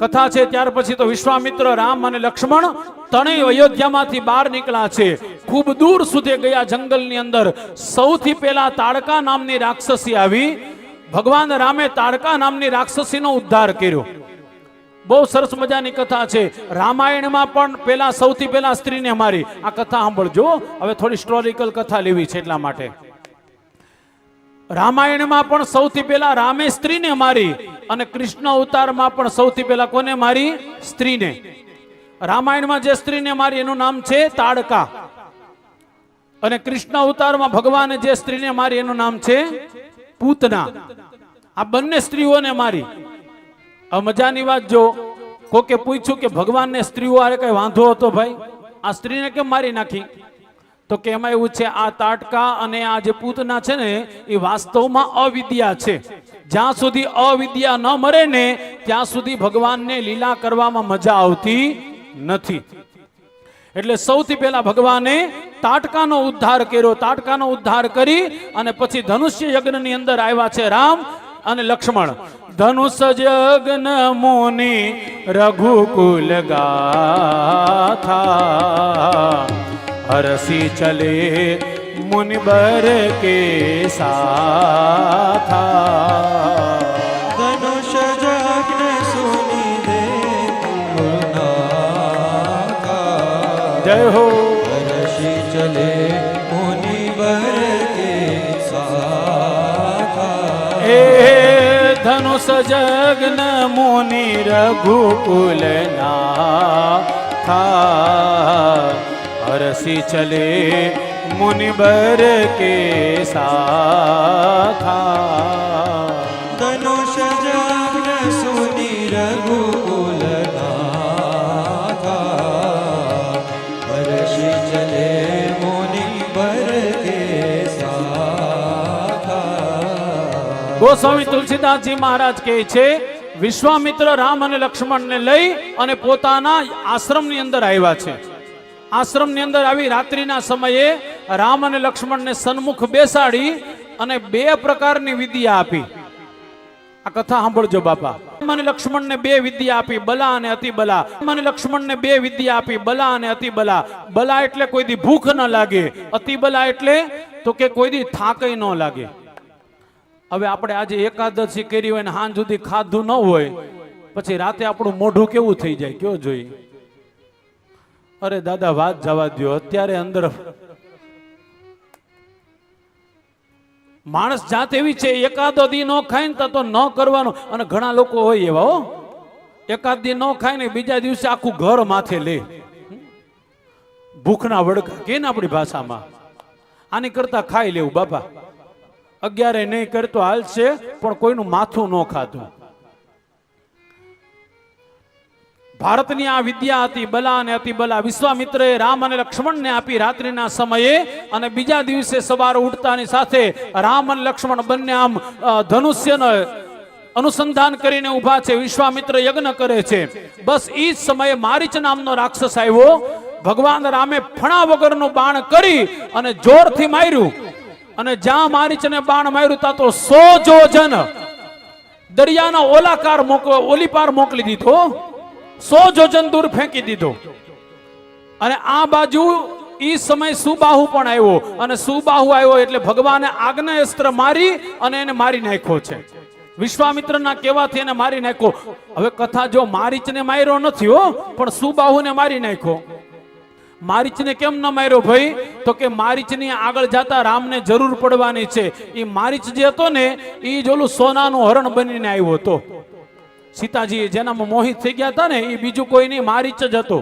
કથા છે, ત્યાર પછી તો વિશ્વામિત્ર રામ અને લક્ષ્મણ ત્રણેય અયોધ્યામાંથી બહાર નીકળ્યા છે. ખૂબ દૂર સુધી ગયા જંગલની અંદર. સૌથી પહેલા તાડકા નામની રાક્ષસી આવી. ભગવાન રામે તાડકા નામની રાક્ષસીનો ઉદ્ધાર કર્યો. બહુ સરસ મજાની કથા છે. રામાયણમાં પણ પેલા સૌથી પહેલા સ્ત્રીને મારી. આ કથા સાંભળજો. હવે થોડી હિસ્ટોરિકલ કથા લેવી છે એટલા માટે. રામાયણમાં પણ સૌથી પહેલા રામે સ્ત્રીને મારી અને કૃષ્ણ અવતારમાં પણ સૌથી પહેલા કોને મારી? સ્ત્રીને. રામાયણમાં જે સ્ત્રીને મારી એનું નામ છે તાડકા. અને કૃષ્ણ અવતારમાં ભગવાને જે સ્ત્રીને મારી એનું નામ છે પૂતના. આ બંને સ્ત્રીઓને મારી. આ મજાની વાત જો, કોકે પૂછ્યું કે ભગવાનને સ્ત્રીઓ આરે કઈ વાંધો હતો ભાઈ? આ સ્ત્રીને કેમ મારી નાખી? તો કે એમાં એવું છે, આ તાટકા અને આ જે પૂતના છે ને, એ વાસ્તવમાં અવિદ્યા છે. જ્યાં સુધી અવિદ્યા ન મરે ને, ત્યાં સુધી ભગવાનને લીલા કરવામાં મજા આવતી નથી. એટલે સૌથી પહેલા ભગવાને તાટકાનો ઉદ્ધાર કર્યો. તાટકાનો ઉદ્ધાર કરી અને પછી ધનુષ્ય યજ્ઞની અંદર આવ્યા છે રામ અને લક્ષ્મણ. ધનુષ જગ્ન મુનિ રઘુકુલ ગાથા. હરસી ચલે મુનિબર કે સાથા ધનુષ જગ્ન સુની દે ગુનાકા જય હો. રશી ચલે મુનિ બર કે સાખા એ ધનુષ જગ્ન મુનિ રઘુકુલ નાથા चले ચલે के હર્ષી ચલે મુનિ બર કે સાખા. ગોસ્વામી તુલસીદાસજી મહારાજ કહે છે વિશ્વામિત્ર રામ અને લક્ષ્મણને લઈ અને પોતાના આશ્રમની અંદર આવ્યા છે. આશ્રમની અંદર આવી રાત્રિના સમયે રામ અને લક્ષ્મણને સન્મુખ બેસાડી અને બે પ્રકારની વિદ્યા આપી. આ કથા સાંભળજો બાપા. મને લક્ષ્મણને બે વિદ્યા આપી, બલા અને અતિ બલા મને લક્ષ્મણને બે વિદ્યા આપી, બલા અને અતિ બલા બલા એટલે કોઈ દી ભૂખ ન લાગે અતિ બલા એટલે તો કે કોઈ દી થાકય ન લાગે. હવે આપણે આજે એકાદશી કરી હોય ને હાંજ સુધી ખાધું ન હોય, પછી રાતે આપણું મોઢું કેવું થઈ જાય? કયો જોઈએ? અરે દાદા, વાત જવા દ્યો. અત્યારે અંદર માણસ જાત એવી છે, એકાદો દી ન ખાય ને તો ન કરવાનો. અને ઘણા લોકો હોય એવા, હો. એકાદ દી ન ખાય ને બીજા દિવસે આખું ઘર માથે લે. ભૂખના વડકા કે ને આપણી ભાષામાં? આની કરતા ખાઈ લેવું, બાપા. અગિયારે નહીં કરતો, હાલશે, પણ કોઈનું માથું ન ખાધું. ભારતની આ વિદ્યા હતી બલા અને અતિ બલા. વિશ્વામિત્રએ રામ અને લક્ષ્મણને આપી રાત્રિના સમયે અને બીજા દિવસે સવારે ઉઠતાની સાથે રામ અને લક્ષ્મણ બંને આમ ધનુષ્ય ધનુષ્યનો અનુસંધાન કરીને ઊભા છે. વિશ્વામિત્ર યજ્ઞ કરે છે. બસ એ જ સમયે મારીચ નામનો રાક્ષસ આવ્યો. ભગવાન રામે ફણા વગરનું બાણ કરી અને જોરથી માર્યું. અને જ્યાં મારીચને બાણ માર્યું ત્યાં તો સો જોજન દરિયાના ઓલાકાર મોક ઓલીપાર મોકલી દીધો. સો જોજન દૂર ફેંકી દીધો. અને આ બાજુ એ સમય સુબાહુ પણ આવ્યો. અને સુબાહુ આવ્યો એટલે ભગવાને આગ્નેયસ્ત્ર મારી અને એને મારી નાખ્યો છે. વિશ્વામિત્રના કહેવાથી એને મારી નાખ્યો. હવે કથા જો મારીચને માર્યો નથી હો, પણ સુબાહુને મારી નાખ્યો. મારીચને કેમ ન માર્યો ભાઈ? તો કે મારીચની આગળ જતા રામને જરૂર પડવાની છે. એ મારીચ જે હતો ને એ જોલું સોનાનું હરણ બનીને આવ્યો હતો. સીતાજી જેનામાં મોહિત થઈ ગયા હતા ને એ બીજું કોઈ નહીં મારીચ જ હતો.